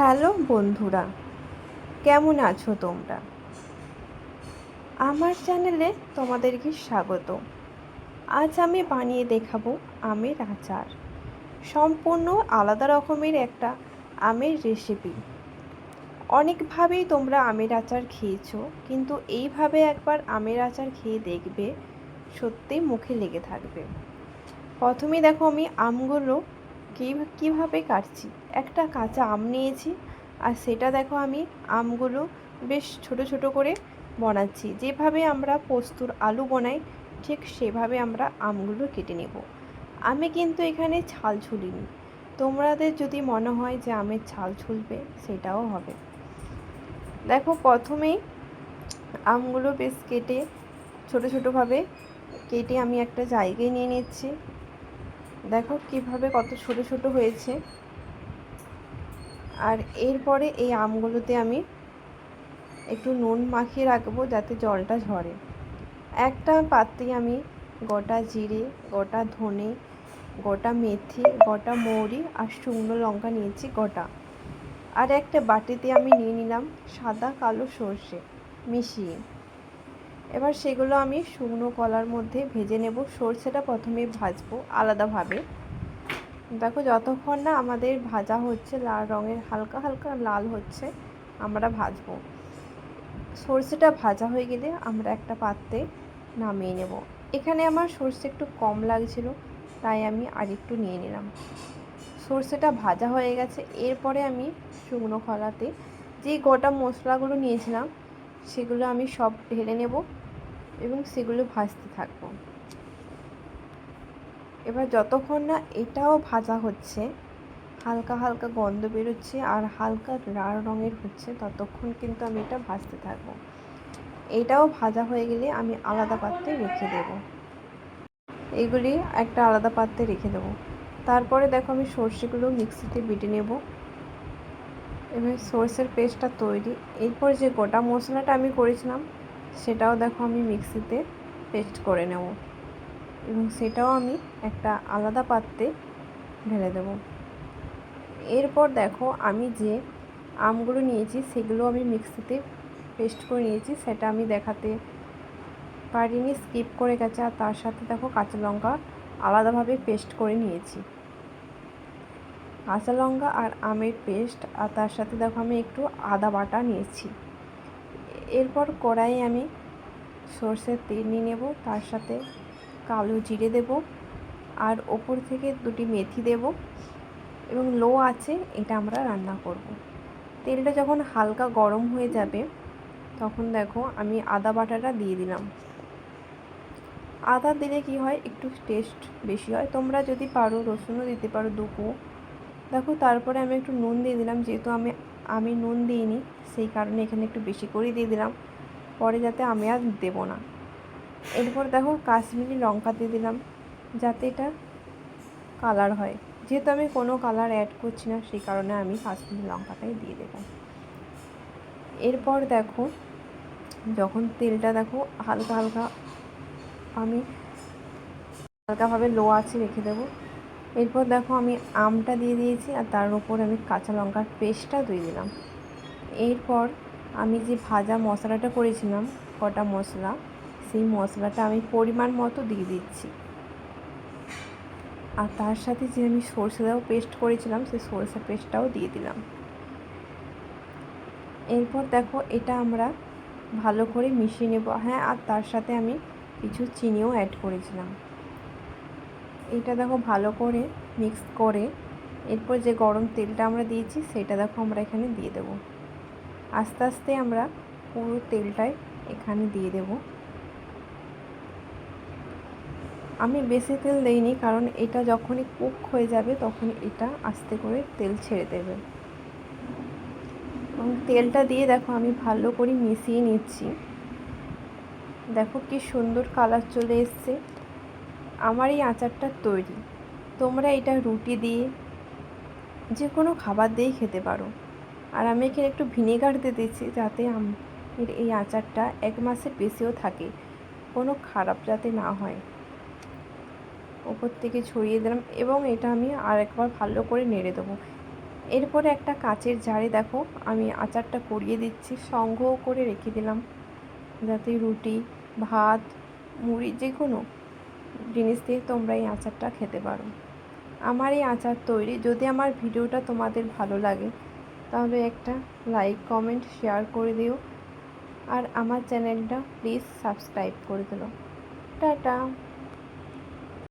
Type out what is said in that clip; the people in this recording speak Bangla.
হ্যালো বন্ধুরা, কেমন আছো তোমরা? আমার চ্যানেলে তোমাদেরকে স্বাগত। আজ আমি বানিয়ে দেখাবো আমের আচার। সম্পূর্ণ আলাদা রকমের একটা আমের রেসিপি অনেকভাবেই তোমরা আমের আচার খেয়েছো, কিন্তু এইভাবে একবার আমের আচার খেয়ে দেখবে সত্যিই মুখে লেগে থাকবে। প্রথমে দেখো আমি আমগুলো কী, কীভাবে কাটছি? একটা কাঁচা আম নিয়েছি, আর সেটা দেখো আমি আমগুলো বেশ ছোট ছোট করে বানাচ্ছি। যেভাবে আমরা পোস্তুর আলু বানাই, ঠিক সেভাবে আমরা আমগুলো কেটে নেব। আমি কিন্তু এখানে ছাল ছুলিনি। তোমাদের যদি মনে হয় যে আমের ছাল ছুলবে, সেটাও হবে। দেখো প্রথমেই আমগুলো বেশ কেটে, ছোটো ছোটোভাবে কেটে আমি একটা জায়গায় নিয়ে নিচ্ছি। দেখো কীভাবে কত ছোট ছোট হয়েছে। আর এরপরে এই আমগুলোতে আমি একটু নুন মাখিয়ে রাখব যাতে জলটা ঝরে। একটা পাত্রে আমি গোটা জিরে, গোটা ধনে, গোটা মেথি, গোটা মৌরি আর শুকনো লঙ্কা নিয়েছি গোটা। আর একটা বাটিতে আমি নিয়ে নিলাম সাদা কালো সর্ষে মিশিয়ে। এবার সেগুলো আমি শুকনো কলার মধ্যে ভেজে নেব। সর্ষেটা প্রথমে ভাজবো আলাদাভাবে। দেখো যতক্ষণ না আমাদের ভাজা হচ্ছে লাল রঙের হালকা হালকা লাল হচ্ছে, আমরা ভাজবো। সর্ষেটা ভাজা হয়ে গেলে আমরা একটা পাত্রে নামিয়ে নেব। এখানে আমার সর্ষে একটু কম লাগছিল, তাই আমি আরেকটু নিয়ে নিলাম। সর্ষেটা ভাজা হয়ে গেছে। এরপরে আমি শুকনো খলাতে যে গোটা মশলাগুলো নিয়েছিলাম সেগুলো আমি সব ঢেলে নেব এবং সেগুলো ভাজতে থাকব। এবার যতক্ষণ না এটাও ভাজা হচ্ছে, হালকা হালকা গন্ধ বেরোচ্ছে আর হালকা লাল রঙের হচ্ছে, ততক্ষণ কিন্তু আমি এটা ভাজতে থাকব। এটাও ভাজা হয়ে গেলে আমি আলাদা পাত্রে রেখে দেব। এগুলি একটা আলাদা পাত্রে রেখে দেবো। তারপরে দেখো আমি সর্ষেগুলো মিক্সিতে বেটে নেব। এবার সর্ষের পেস্টটা তৈরি। এরপর যে গোটা মশলাটা আমি করেছিলাম, সেটাও দেখো আমি মিক্সিতে পেস্ট করে নেব। এবং সেটাও আমি একটা আলাদা পাত্রে ঢেলে দেবো। এরপর দেখো আমি যে আমগুলো নিয়েছি, সেগুলো আমি মিক্সিতে পেস্ট করে নিয়েছি, সেটা আমি দেখাতে পারিনি, স্কিপ করে গেছে। আর তার সাথে দেখো কাঁচা লঙ্কা আলাদাভাবে পেস্ট করে নিয়েছি। কাঁচা লঙ্কা আর আমের পেস্ট, আর তার সাথে দেখো আমি একটু আদা বাটা নিয়েছি। এরপর কড়াইয়ে আমি সর্ষের তেল নিয়ে নেব, তার সাথে কালো জিরে দেব, আর ওপর থেকে দুটি মেথি দেব, এবং লো আছে এটা আমরা রান্না করব। তেলটা যখন হালকা গরম হয়ে যাবে, তখন দেখো আমি আদা বাটাটা দিয়ে দিলাম। আদা দিলে কি হয়, একটু টেস্ট বেশি হয়। তোমরা যদি পারো রসুনও দিতে পারো দুকো দেখো, তারপরে আমি একটু নুন দিয়ে দিলাম, যেহেতু আমি আমি নুন দিইনি, সেই কারণে এখানে একটু বেশি করেই দিয়ে দিলাম। পরে যাতে আমি আর দেবো না। এরপর দেখো, কাশ্মীরি লঙ্কা দিয়ে দিলাম, যাতে এটা কালার হয়। যেহেতু আমি কোনো কালার অ্যাড করছি না, সেই কারণে আমি কাশ্মীরি লঙ্কাটাই দিয়ে দেবো। এরপর দেখো, যখন তেলটা দেখো, হালকা হালকা আমি হালকাভাবে লো আছে রেখে দেবো। এরপর দেখো আমি আমটা দিয়ে দিয়েছি আর তার উপর আমি কাঁচা লঙ্কার পেস্টটা দিয়ে দিলাম। এরপর আমি যে ভাজা মশলাটা করেছিলাম, কটা মশলা, সেই মশলাটা আমি পরিমাণ মতো দিয়ে দিচ্ছি। আর তার সাথে যে আমি সরষেটাও পেস্ট করেছিলাম, সেই সরষে পেস্টটাও দিয়ে দিলাম। এরপর দেখো এটা আমরা ভালো করে মিশিয়ে নেব। হ্যাঁ আর তার সাথে আমি কিছু চিনিও অ্যাড করেছিলাম। এটা দেখো ভালো করে মিক্স করে এরপর যে গরম তেলটা আমরা দিয়েছি সেটা দেখো আমরা এখানে দিয়ে দেব। আস্তে আস্তে আমরা পুরো তেলটাই এখানে দিয়ে দেব। আমি বেশি তেল দেইনি কারণ এটা যখনই কুক হয়ে যাবে তখন এটা আস্তে করে তেল ছেড়ে দেবে। এবং তেলটা দিয়ে দেখো আমি ভালো করে মিশিয়ে নিচ্ছি। দেখো কি সুন্দর কালার চলে এসছে। আমার এই আচারটা তৈরি। তোমরা এটা রুটি দিয়ে যে কোনো খাবার দিয়েই খেতে পারো। আর আমি এখানে একটু ভিনেগার দিয়ে দিচ্ছি যাতে এই আচারটা এক মাসের বেশিও থাকে। কোনো খারাপ যাতে না হয়। ওপর থেকে ছড়িয়ে দিলাম এবং এটা আমি আর একবার ভালো করে নেড়ে দেবো। এরপরে একটা কাচের জারে দেখো, আমি আচারটা করিয়ে দিচ্ছি, সংগ্রহ করে রেখে দিলাম। যাতে রুটি, ভাত, মুড়ি যে কোনো জিনিস দিয়ে তোমরা এই আচারটা খেতে পারো। আমার এই আচার তৈরি। যদি আমার ভিডিওটা তোমাদের ভালো লাগে, তাহলে একটা লাইক কমেন্ট শেয়ার করে দিও। আর আমার চ্যানেলটা প্লিজ সাবস্ক্রাইব করে দিও টাটা!